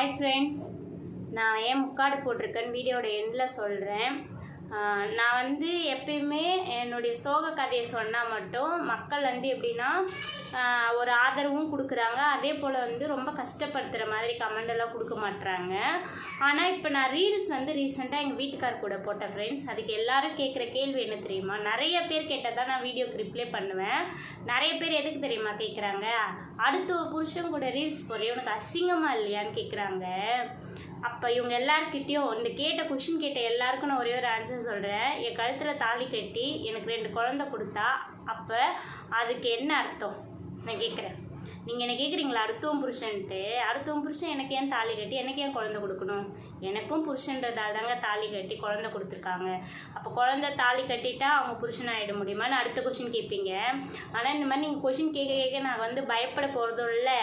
Hi friends நான் ஏன் முக்காடு போட்டிருக்கேன்னு வீடியோட எண்டில் சொல்கிறேன் நான் வந்து எப்பயுமே என்னுடைய சோக கதையை சொன்னால் மட்டும் மக்கள் வந்து எப்படின்னா ஒரு ஆதரவும் கொடுக்குறாங்க. அதே போல் வந்து ரொம்ப கஷ்டப்படுத்துகிற மாதிரி கமெண்ட் எல்லாம் கொடுக்க மாட்டுறாங்க ஆனால் இப்போ நான் ரீல்ஸ் வந்து ரீசெண்டாக எங்கள் வீட்டுக்கார் கூட போட்டேன் ஃப்ரெண்ட்ஸ் அதுக்கு எல்லாரும் கேட்குற கேள்வி என்ன தெரியுமா? நிறைய பேர் கேட்டால் தான் நான் வீடியோக்கு ரிப்ளை பண்ணுவேன். நிறைய பேர் எதுக்கு தெரியுமா கேட்குறாங்க அடுத்த ஒரு புருஷன் கூட ரீல்ஸ் போகிறேன் உனக்கு அசிங்கமாக இல்லையான்னு கேட்குறாங்க அப்போ இவங்க எல்லார்கிட்டயும் இந்த கேட்ட கொஷின் கேட்ட எல்லாருக்கும் நான் ஒரே ஒரு ஆன்சர் சொல்கிறேன் என் கழுத்தில் தாலி கட்டி எனக்கு ரெண்டு குழந்தை கொடுத்தா அப்போ அதுக்கு என்ன அர்த்தம்? நான் கேட்குறேன் நீங்கள் என்ன கேட்குறீங்களா அடுத்தவன் புருஷன்ட்டு. அடுத்தவன் புருஷன் எனக்கு ஏன் தாலி கட்டி எனக்கு ஏன் குழந்தை கொடுக்கணும்? எனக்கும் புருஷன்றதால தாங்க தாலி கட்டி குழந்தை கொடுத்துருக்காங்க. அப்போ குழந்தை தாலி கட்டிட்டா அவங்க புருஷன் ஆகிட முடியுமான்னு அடுத்த கொஷின் கேட்பீங்க ஆனால் இந்த மாதிரி நீங்கள் கொஷின் கேட்க கேட்க நான் வந்து பயப்பட போகிறதும் இல்லை.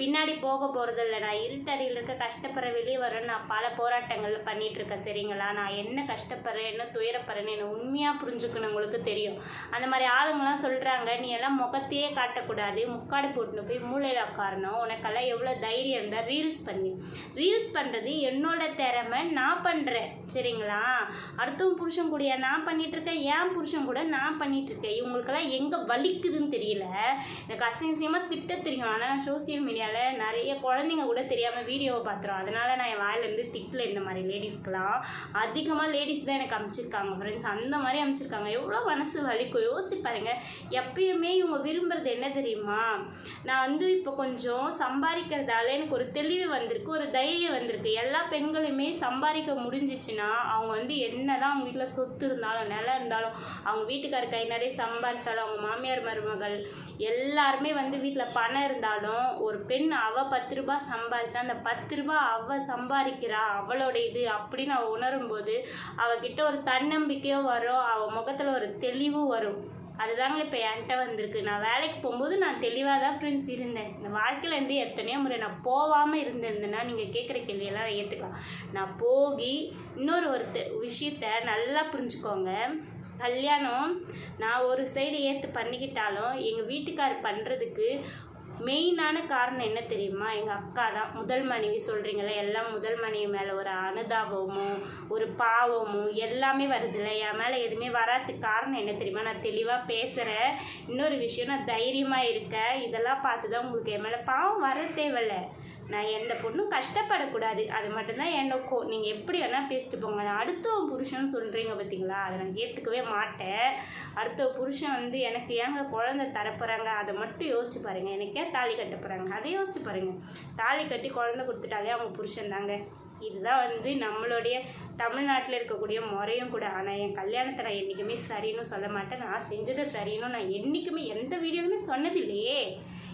பின்னாடி போக போகிறது இல்லை நான் இருட்டறையில் இருக்க கஷ்டப்படுற வெளியே வரேன்னு நான் பல போராட்டங்கள் பண்ணிகிட்ருக்கேன் இருக்கேன் சரிங்களா? நான் என்ன கஷ்டப்படுறேன் என்ன துயரப்படுறேன்னு என்ன உண்மையாக புரிஞ்சுக்கணும் உங்களுக்கு தெரியும். அந்த மாதிரி ஆளுங்களாம் சொல்கிறாங்க நீ எல்லாம் முகத்தையே காட்டக்கூடாது. முக்காடு போட்டுன்னு போய் மூளையில் உட்காரணும். உனக்கெல்லாம் எவ்வளோ தைரியம் இருந்தால் ரீல்ஸ் பண்ணி. ரீல்ஸ் பண்ணுறது என்னோட திறமை நான் பண்ணுறேன் சரிங்களா? அடுத்தவும் புருஷன் கூட நான் பண்ணிகிட்ருக்கேன் ஏன் புருஷன் கூட நான் பண்ணிகிட்ருக்கேன் இருக்கேன் இவங்களுக்கெல்லாம் எங்கே வலிக்குதுன்னு தெரியல. எனக்கு அசிங்கசியமாக திட்ட தெரியும். ஆனால் சோசியல் அதனால் நிறைய குழந்தைங்க கூட தெரியாமல் வீடியோவை பார்த்துரும் அதனால நான் என் வாயிலேருந்து திட்டில் இந்த மாதிரி லேடிஸ்க்கெலாம் அதிகமாக லேடிஸ் தான் எனக்கு அமைச்சிருக்காங்க ஃப்ரெண்ட்ஸ் அந்த மாதிரி அமைச்சிருக்காங்க. எவ்வளோ மனசு வலிக்கும். யோசிச்சு பாருங்கள் எப்பயுமே இவங்க விரும்புறது என்ன தெரியுமா? நான் வந்து இப்போ கொஞ்சம் சம்பாதிக்கிறதால எனக்கு ஒரு தெளிவு வந்திருக்கு ஒரு தைரியம் வந்திருக்கு. எல்லா பெண்களுமே சம்பாதிக்க முடிஞ்சிச்சுன்னா அவங்க வந்து என்னதான் அவங்க வீட்டில் சொத்து இருந்தாலும் நிலம் இருந்தாலும் அவங்க வீட்டுக்கார கை நிறைய சம்பாதிச்சாலும் அவங்க மாமியார் மருமகள் எல்லாருமே வந்து வீட்டில் பணம் இருந்தாலும் ஒரு பெண் அவ பத்து ரூபாய் சம்பாதிச்சா அந்த பத்து ரூபாய் அவ சம்பாதிக்கிறா அவளோட இது அப்படின்னு அவள் உணரும்போது அவகிட்ட ஒரு தன்னம்பிக்கையோ வரும் அவள் முகத்தில் ஒரு தெளிவும் வரும். அதுதாங்க இப்போ என்கிட்ட வந்திருக்கு. நான் வேலைக்கு போகும்போது நான் தெளிவாக தான் ஃப்ரெண்ட்ஸ் இருந்தேன். இந்த வாழ்க்கையிலேருந்து எத்தனையோ முறை நான் போகாமல் இருந்திருந்தேன்னா நீங்கள் கேட்குற கேள்வியெல்லாம் நான் ஏற்றுக்கலாம் நான் போகி இன்னொரு ஒரு தெ- விஷயத்த நல்லா புரிஞ்சுக்கோங்க. கல்யாணம் நான் ஒரு சைடு ஏற்று பண்ணிக்கிட்டாலும் எங்கள் வீட்டுக்கார் பண்ணுறதுக்கு மெயினான காரணம் என்ன தெரியுமா? எங்கள் அக்கா தான். முதல் மனைவி சொல்கிறீங்களே எல்லாம் முதல் மனைவி மேலே ஒரு அனுதாபமும் ஒரு பாவமும் எல்லாமே வருதுல்ல. என் மேலே எதுவுமே வராதுக்கு காரணம் என்ன தெரியுமா? நான் தெளிவாக பேசுகிறேன் இன்னொரு விஷயம் நான் தைரியமாக இருக்கேன். இதெல்லாம் பார்த்து தான் உங்களுக்கு என் மேலே பாவம் வர தேவையில்ல. நான் எந்த பொண்ணும் கஷ்டப்படக்கூடாது. அது மட்டும்தான் என் நோக்கம். நீங்கள் எப்படி வேணால் பேசிட்டு போங்க. நான் அடுத்தவன் புருஷன் சொல்கிறீங்க பார்த்தீங்களா அதை நான் ஏற்றுக்கவே மாட்டேன். அடுத்த புருஷன் வந்து எனக்கு ஏங்க குழந்தை தரப்போகிறாங்க அதை மட்டும் யோசிச்சு பாருங்கள் எனக்கே தாலி கட்ட போகிறாங்க அதை யோசிச்சு பாருங்கள் தாலி கட்டி குழந்தை கொடுத்துட்டாலே அவங்க புருஷன் தாங்க. இதுதான் வந்து நம்மளுடைய தமிழ்நாட்டில் இருக்கக்கூடிய முறையும் கூட. ஆனால் என் கல்யாணத்தை நான் என்றைக்குமே சரின்னு சொல்ல மாட்டேன். நான் செஞ்சதை சரின்னு நான் என்றைக்குமே எந்த வீடியோவுமே சொன்னதில்லையே.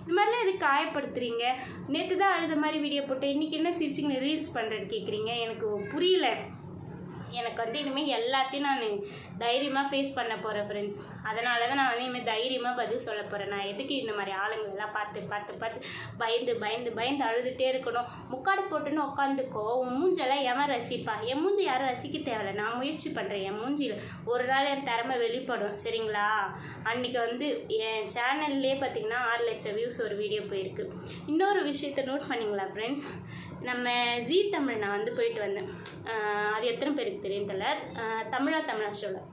இது மாதிரிலாம் எதுக்கு காயப்படுத்துறீங்க? நேற்று தான் அழுத மாதிரி வீடியோ போட்டேன். இன்றைக்கி என்ன சிரிச்சிங்கன்னு ரீல்ஸ் பண்ணுறது கேட்குறீங்க எனக்கு புரியல. எனக்கு வந்து இனிமேல் எல்லாத்தையும் நான் தைரியமாக ஃபேஸ் பண்ண போகிறேன் ஃப்ரெண்ட்ஸ் அதனால தான் நான் வந்து இனிமேல் தைரியமாக பதில் சொல்ல போகிறேன் நான் எதுக்கு இந்த மாதிரி ஆளுங்களெல்லாம் பார்த்து பார்த்து பார்த்து பயந்து பயந்து பயந்து அழுதுகிட்டே இருக்கணும்? முக்காடு போட்டுன்னு உட்காந்துக்கோ உன் மூஞ்செல்லாம் எவன் ரசிப்பான் என் மூஞ்சி யாரும் ரசிக்க தேவையில்ல. நான் முயற்சி பண்ணுறேன் என் மூஞ்சியில் ஒரு நாள் என் திறமை வெளிப்படும். சரிங்களா? அன்றைக்கி வந்து என் சேனல்லே பார்த்தீங்கன்னா ஆறு லட்சம் வியூஸ் ஒரு வீடியோ போயிருக்கு. இன்னொரு விஷயத்த நோட் பண்ணிங்களா ஃப்ரெண்ட்ஸ் நம்ம ஜீ தமிழ் நான் வந்து போயிட்டு வந்தேன். அது எத்தனை பேருக்கு தெரியும் தெரியல. தமிழா தமிழா ஷோவில்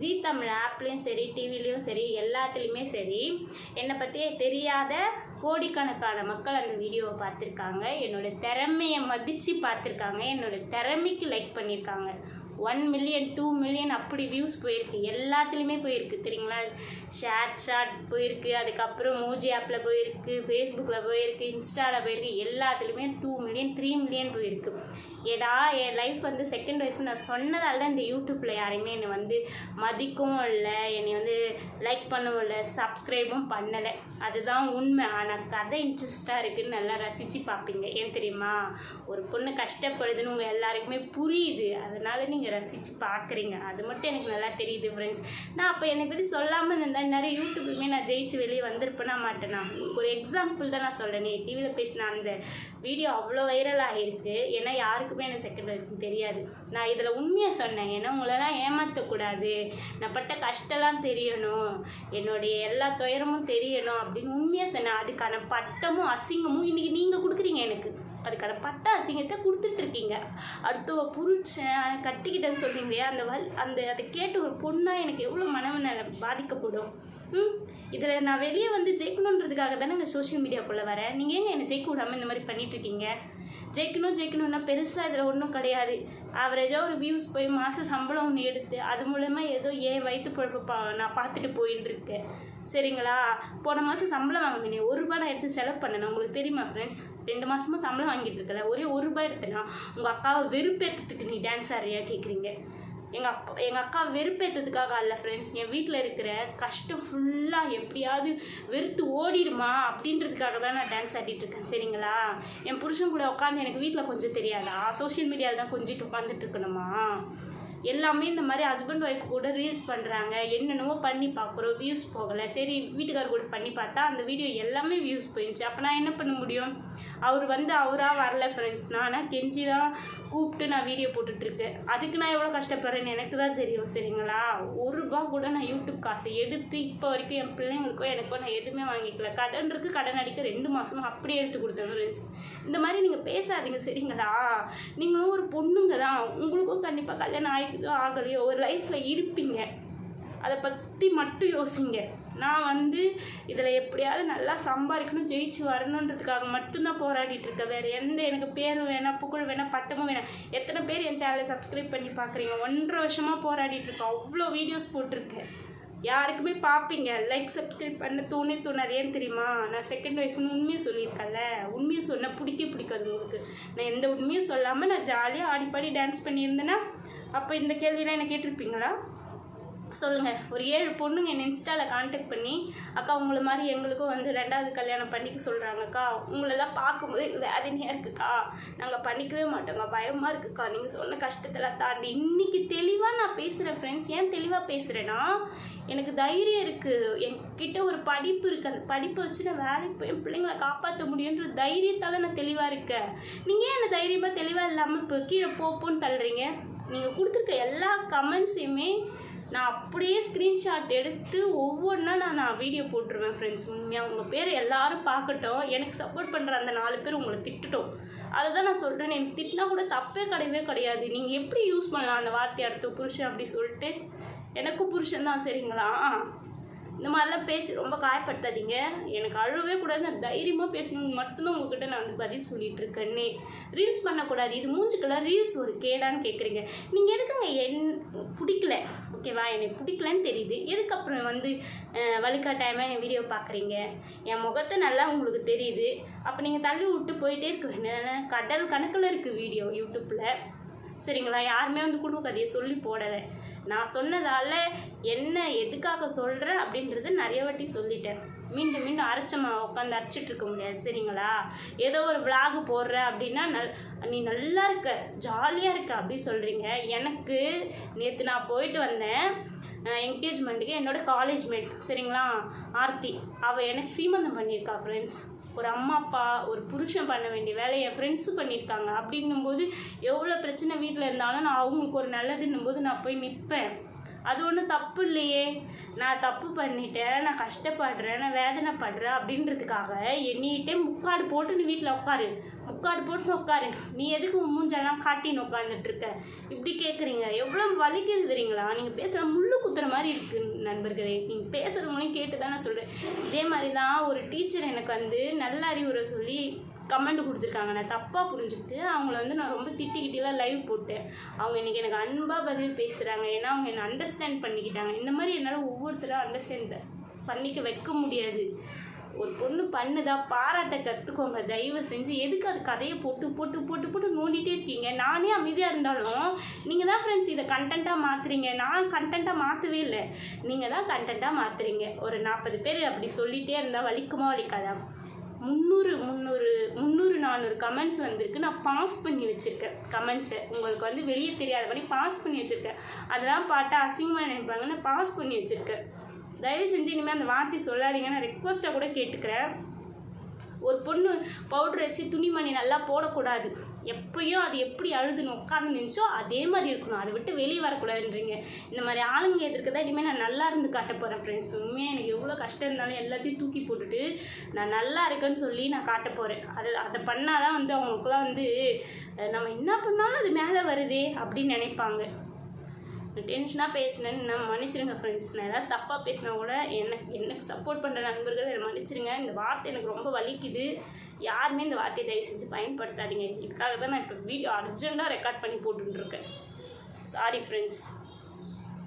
ஜீ தமிழ் ஆப்லேயும் சரி டிவிலையும் சரி எல்லாத்துலேயுமே சரி. என்னை பற்றியே தெரியாத கோடிக்கணக்கான மக்கள் அந்த வீடியோவை பார்த்துருக்காங்க. என்னோட திறமையை மதித்து பார்த்துருக்காங்க. என்னோட திறமைக்கு லைக் பண்ணியிருக்காங்க. ஒன் மில்லியன் டூ மில்லியன் அப்படி வியூஸ் போயிருக்கு. எல்லாத்துலேயுமே போயிருக்கு தெரியுங்களா? ஷேர் ஷாட் போயிருக்கு அதுக்கப்புறம் மூஜி ஆப்பில் போயிருக்கு ஃபேஸ்புக்கில் போயிருக்கு இன்ஸ்டாவில் போயிருக்கு எல்லாத்துலேயுமே டூ மில்லியன் த்ரீ மில்லியன் போயிருக்கு. ஏடா என் லைஃப் வந்து செகண்ட் ஒய்ஃப் நான் சொன்னதால தான் இந்த யூடியூப்பில் யாரையுமே என்னை வந்து மதிக்கவும் இல்லை என்னை வந்து லைக் பண்ணவும் இல்லை சப்ஸ்கிரைபும் பண்ணலை. அதுதான் உண்மை. ஆனால் கதை இன்ட்ரெஸ்ட்டாக இருக்குதுன்னு நல்லா ரசித்து பார்ப்பீங்க. ஏன் தெரியுமா? ஒரு பொண்ணு கஷ்டப்படுதுன்னு உங்கள் எல்லாருக்குமே புரியுது. அதனால் நீங்கள் ரசித்து பார்க்குறீங்க. அது மட்டும் எனக்கு நல்லா தெரியுது ஃப்ரெண்ட்ஸ் நான் அப்போ என்னை பற்றி சொல்லாமல் இருந்தால் நிறைய யூடியூப்லையுமே நான் ஜெயிச்சு வெளியே வந்திருப்பேனா மாட்டேனா? ஒரு எக்ஸாம்பிள் தான் நான் சொல்கிறேன் நீ டிவியில் பேசின அந்த வீடியோ அவ்வளோ வைரல் ஆகிருக்கு ஏன்னா யாருக்குமே எனக்கு செகண்ட் ஒய்ஃப்னு தெரியாது. நான் இதில் உண்மையை சொன்னேன். ஏன்னா உங்களெல்லாம் ஏமாற்றக்கூடாது நான் பட்ட கஷ்டம்லாம் தெரியணும். என்னுடைய எல்லா துயரமும் தெரியணும் அப்படின்னு உண்மையாக சொன்னேன். அதுக்கான பட்டமும் அசிங்கமும் இன்றைக்கி நீங்கள் கொடுக்குறீங்க எனக்கு. அதுக்கான பட்ட அசிங்கத்தை கொடுத்துட்டு இருக்கீங்க. அடுத்தவ புருஷன் கட்டிக்கிட்டேன்னு சொல்றீங்களே அந்த வல் அந்த அதை கேட்டு ஒரு பொண்ணாக எனக்கு எவ்வளோ மனநல பாதிக்கப்படும்? ம்? இதில் நான் வெளியே வந்து ஜெயிக்கணுன்றதுக்காக தானே இந்த சோஷியல் மீடியாக்குள்ளே வரேன். நீங்கள் ஏங்க என்னை ஜெயிக்க விடாமல் இந்த மாதிரி பண்ணிகிட்ருக்கீங்க இருக்கீங்க? ஜெயிக்கணும் ஜெயிக்கணும்னா பெருசாக இதில் ஒன்றும் கிடையாது. ஆவரேஜாக ஒரு வியூஸ் போய் மாதம் சம்பளம் ஒன்று எடுத்து அது மூலயமா ஏதோ ஏன் வயிற்று பொழப்பு பா நான் பார்த்துட்டு போயின்னு இருக்கேன். சரிங்களா? போன மாதம் சம்பளம் வாங்கினேன் ஒரு ரூபாய் நான் எடுத்து செலவு பண்ணேன் உங்களுக்கு தெரியுமா ஃப்ரெண்ட்ஸ் ரெண்டு மாதமாக சம்பளம் வாங்கிட்டு இருக்கல. ஒரே ஒரு ரூபாய் எடுத்தேன்னா உங்கள் அக்காவை வெறுப்பேற்றத்துக்கு நீ டான்ஸ் ஆடுறியா கேட்குறீங்க எங்கள் அப்பா எங்கள் அக்கா வெறுப்பேற்றதுக்காக அல்ல ஃப்ரெண்ட்ஸ் என் வீட்டில் இருக்கிற கஷ்டம் ஃபுல்லாக எப்படியாவது வெறுத்து ஓடிடுமா அப்படின்றதுக்காக தான் நான் டான்ஸ் ஆடிட்டு இருக்கேன். சரிங்களா? என் புருஷன் கூட உட்காந்து எனக்கு வீட்டில் கொஞ்சம் தெரியாதா? சோஷியல் மீடியாவில் தான் கொஞ்சிட்டு உட்காந்துட்டு இருக்கணுமா? எல்லாமே இந்த மாதிரி ஹஸ்பண்ட் ஒய்ஃப் கூட ரீல்ஸ் பண்ணுறாங்க என்னென்னவோ பண்ணி பார்க்குறோம். வியூஸ் போகலை. சரி வீட்டுக்கார் கூட பண்ணி பார்த்தா அந்த வீடியோ எல்லாமே வியூஸ் போயிடுச்சு. அப்போ நான் என்ன பண்ண முடியும்? அவர் வந்து அவராக வரல ஃப்ரெண்ட்ஸ் நான் கெஞ்சி தான் கூப்பிட்டு நான் வீடியோ போட்டுட்ருக்கேன் அதுக்கு நான் எவ்வளோ கஷ்டப்படுறேன்னு எனக்கு தான் தெரியும் சரிங்களா? ஒரு ரூபா கூட நான் யூடியூப் காசை எடுத்து இப்போ வரைக்கும் என் பிள்ளைங்களுக்கோ எனக்கோ நான் எதுவுமே வாங்கிக்கல. கடன் இருக்குது கடன் அடிக்க ரெண்டு மாதமும் அப்படியே எடுத்து கொடுத்தேன் ஃப்ரெண்ட்ஸ் இந்த மாதிரி நீங்கள் பேசாதீங்க சரிங்களா? நீங்களும் ஒரு பொண்ணுங்க தான். உங்களுக்கும் கண்டிப்பாக கல்யாணம் ஆகிக்குதோ ஆகலையோ ஒரு லைஃப்பில் இருப்பீங்க. அதை பற்றி மட்டும் யோசிங்க. நான் வந்து இதில் எப்படியாவது நல்லா சம்பாதிக்கணும் ஜெயிச்சு வரணுன்றதுக்காக மட்டும்தான் போராடிட்டு இருக்கேன். வேறு எந்த எனக்கு பேரும் வேணாம் புகழ் வேணாம் பட்டமும் வேணாம். எத்தனை பேர் என் சேனலை சப்ஸ்கிரைப் பண்ணி பார்க்குறீங்க? ஒன்றரை வருஷமாக போராடிட்டு இருக்கேன். அவ்வளோ வீடியோஸ் போட்டிருக்கேன். யாருக்குமே பார்ப்பீங்க. லைக் சப்ஸ்கிரைப் பண்ண தோணே தோணாது ஏன் தெரியுமா? நான் செகண்ட் ஒய்ஃப்னு உண்மையை சொல்லியிருக்கேன்ல. உண்மையை சொன்னால் பிடிக்க பிடிக்காது உங்களுக்கு. நான் எந்த உண்மையும் சொல்லாமல் நான் ஜாலியாக ஆடி பாடி டான்ஸ் பண்ணியிருந்தேன்னா அப்போ இந்த கேள்வியெலாம் என்ன கேட்டிருப்பீங்களா? சொல்லுங்கள் ஒரு ஏழு பொண்ணுங்க என்னை இன்ஸ்டாவில் காண்டாக்ட் பண்ணி அக்கா உங்களை மாதிரி எங்களுக்கும் வந்து ரெண்டாவது கல்யாணம் பண்ணிக்க சொல்கிறாங்கக்கா உங்களெல்லாம் பார்க்கும்போது வேதனையாக இருக்குக்கா. நாங்கள் பண்ணிக்கவே மாட்டோங்க பயமாக இருக்குக்கா. நீங்கள் சொன்ன கஷ்டத்தெல்லாம் தாண்டி. இன்றைக்கி தெளிவாக நான் பேசுகிறேன் ஃப்ரெண்ட்ஸ் ஏன் தெளிவாக பேசுகிறேன்னா எனக்கு தைரியம் இருக்குது என்கிட்ட ஒரு படிப்பு இருக்குது அந்த படிப்பை வச்சு நான் வேலைக்கு போய் என் பிள்ளைங்களை காப்பாற்ற முடியுன்ற தைரியத்தால் நான் தெளிவாக இருக்கேன். நீங்கள் ஏன் என்ன தைரியமாக தெளிவாக இல்லாமல் இப்போ கீழே போப்போன்னு தள்ளுறீங்க? நீங்கள் கொடுத்துருக்க எல்லா கமெண்ட்ஸையுமே நான் அப்படியே ஸ்க்ரீன்ஷாட் எடுத்து ஒவ்வொன்றா நான் நான் வீடியோ போட்டுருவேன் ஃப்ரெண்ட்ஸ் உண்மையாக உங்கள் பேர் எல்லாரும் பார்க்கட்டும். எனக்கு சப்போர்ட் பண்ணுற அந்த நாலு பேர் உங்களை திட்டுட்டோம். அதை தான் நான் சொல்கிறேன் எனக்கு திட்டினா கூட தப்பே கிடையவே கிடையாது. நீங்கள் எப்படி யூஸ் பண்ணலாம் அந்த வார்த்தையை அடுத்த புருஷன் அப்படி சொல்லிட்டு? எனக்கும் புருஷன் தான் சரிங்களா? இந்த மாதிரிலாம் பேசி ரொம்ப காயப்படுத்தாதீங்க. எனக்கு அழுவே கூடாது நான் தைரியமாக பேசணும்னு மட்டும்தான் உங்ககிட்ட நான் வந்து பதில் சொல்லிட்டு இருக்கேன்னே ரீல்ஸ் பண்ணக்கூடாது இது மூஞ்சுக்கெல்லாம் ரீல்ஸ் ஒரு கேடான்னு கேட்குறீங்க நீங்கள் எதுக்குங்க என் பிடிக்கல? ஓகேவா? எனக்கு பிடிக்கலன்னு தெரியுது. எதுக்கு அப்புறம் வந்து வழிகாட்டாயமாக என் வீடியோ பார்க்குறீங்க என் முகத்தை நல்லா உங்களுக்கு தெரியுது. அப்போ நீங்கள் தள்ளி விட்டு போயிட்டே இருக்க கடல் கணக்கில் இருக்குது வீடியோ யூடியூப்பில் சரிங்களா? யாருமே வந்து குடும்ப கதையை சொல்லி போடலை. நான் சொன்னதால் என்ன எதுக்காக சொல்கிறேன் அப்படின்றத நிறைய வாட்டி சொல்லிட்டேன். மீண்டும் மீண்டும் அரைச்சமா உட்காந்து அரைச்சிட்டு இருக்க முடியாது சரிங்களா? ஏதோ ஒரு விளாக் போடுற அப்படின்னா நல் நீ நல்லா இருக்க ஜாலியாக இருக்க அப்படி சொல்கிறீங்க எனக்கு நேற்று நான் போயிட்டு வந்தேன் என்கேஜ்மெண்ட்டுக்கு என்னோட காலேஜ் மேட் சரிங்களா? ஆர்த்தி. அவள் எனக்கு சீமந்தம் பண்ணியிருக்கா ஃப்ரெண்ட்ஸ் ஒரு அம்மா அப்பா ஒரு புருஷன் பண்ண வேண்டிய வேலையை என் ஃப்ரெண்ட்ஸு பண்ணியிருக்காங்க. அப்படின்னும்போது எவ்வளோ பிரச்சனை வீட்டில் இருந்தாலும் நான் அவங்களுக்கு ஒரு நல்லதுன்னும் போது நான் போய் நிற்பேன். அது ஒன்றும் தப்பு இல்லையே. நான் தப்பு பண்ணிட்டேன் நான் கஷ்டப்படுறேன் நான் வேதனைப்படுறேன் அப்படின்றதுக்காக என்னிட்டே முக்காடு போட்டு நீ வீட்டில் உட்காரு முக்காடு போட்டு உட்காரு நீ எதுக்கு மூஞ்செல்லாம் காட்டின்னு உட்காந்துட்ருக்க இப்படி கேட்குறீங்க எவ்வளோ வலிக்குது தெரியுங்களா? நீங்கள் பேசுகிற முள்ளு குத்துற மாதிரி இருக்குது நண்பர்களே. நீங்கள் பேசுகிறவங்களையும் கேட்டு தான் நான் சொல்கிறேன் இதே மாதிரி தான் ஒரு டீச்சர் எனக்கு வந்து நல்ல அறிவுரை சொல்லி கமெண்ட் கொடுத்துருக்காங்க. நான் தப்பாக புரிஞ்சுக்கிட்டு அவங்கள வந்து நான் ரொம்ப திட்டிக்கிட்டேலாம் லைவ் போட்டேன். அவங்க இன்றைக்கி எனக்கு அன்பாக பதில் பேசுகிறாங்க ஏன்னா அவங்க என்னை அண்டர்ஸ்டாண்ட் பண்ணிக்கிட்டாங்க. இந்த மாதிரி என்னால் ஒவ்வொருத்தரும் அண்டர்ஸ்டாண்ட் பண்ணிக்க வைக்க முடியாது. ஒரு பொண்ணு பண்ணுதா? பாராட்ட கற்றுக்கோங்க தயவு செஞ்சு எதுக்கு அது கதையை போட்டு போட்டு போட்டு போட்டு நோண்டிகிட்டே இருக்கீங்க? நானே அமைதியாக இருந்தாலும் நீங்கள் தான் ஃப்ரெண்ட்ஸ் இதை கண்டென்ட்டாக மாற்றுறீங்க நான் கண்டென்ட்டாக மாற்றவே இல்லை. நீங்கள் தான் கண்டென்ட்டாக மாற்றுறீங்க ஒரு நாற்பது பேர் அப்படி சொல்லிகிட்டே இருந்தால் வலிக்குமா வலிக்காதா? முந்நூறு முந்நூறு முந்நூறு நானூறு கமெண்ட்ஸ் வந்திருக்கு. நான் பாஸ் பண்ணி வச்சுருக்கேன் கமெண்ட்ஸை உங்களுக்கு வந்து வெளியே தெரியாத மாதிரி பாஸ் பண்ணி வச்சுருக்கேன். அதெல்லாம் பார்த்தா அசிங்கமாக நினைப்பாங்கன்னு பாஸ் பண்ணி வச்சுருக்கேன். தயவு செஞ்சு இனிமேல் அந்த வார்த்தை சொல்லாதீங்க. நான் ரெக்வஸ்ட்டாக கூட கேட்டுக்கிறேன். ஒரு பொண்ணு பவுடர் வச்சு துணிமணி நல்லா போடக்கூடாது. எப்பயும் அது எப்படி அழுதுன்னு உட்காந்து நினச்சோ அதே மாதிரி இருக்கணும். அதை விட்டு வெளியே வரக்கூடாதுன்றீங்க. இந்த மாதிரி ஆளுங்க எதிர்க்க தான் இனிமேல் நான் நல்லா இருந்து காட்ட போகிறேன் ஃப்ரெண்ட்ஸ் உண்மையாக எனக்கு எவ்வளோ கஷ்டம் இருந்தாலும் எல்லாத்தையும் தூக்கி போட்டுட்டு நான் நல்லா இருக்கேன்னு சொல்லி நான் காட்ட போகிறேன் அது அதை பண்ணால் தான் வந்து அவங்களுக்குலாம் வந்து நம்ம என்ன பண்ணாலும் அது மேலே வருதே அப்படின்னு நினைப்பாங்க. டென்ஷனாக பேசினேன்னு நான் மன்னிச்சிருங்க ஃப்ரெண்ட்ஸ் நான் ஏதாவது தப்பாக பேசினா கூட எனக்கு எனக்கு சப்போர்ட் பண்ணுற நண்பர்கள் என்னை மன்னிச்சிருங்க இந்த வார்த்தை எனக்கு ரொம்ப வலிக்குது. யாருமே இந்த வார்த்தையை தயவு செஞ்சு பயன்படுத்தாதீங்க. இதுக்காக தான் நான் இப்போ வீடியோ அர்ஜெண்ட்டாக ரெக்கார்ட் பண்ணி போட்டுருக்கேன் சாரி ஃப்ரெண்ட்ஸ்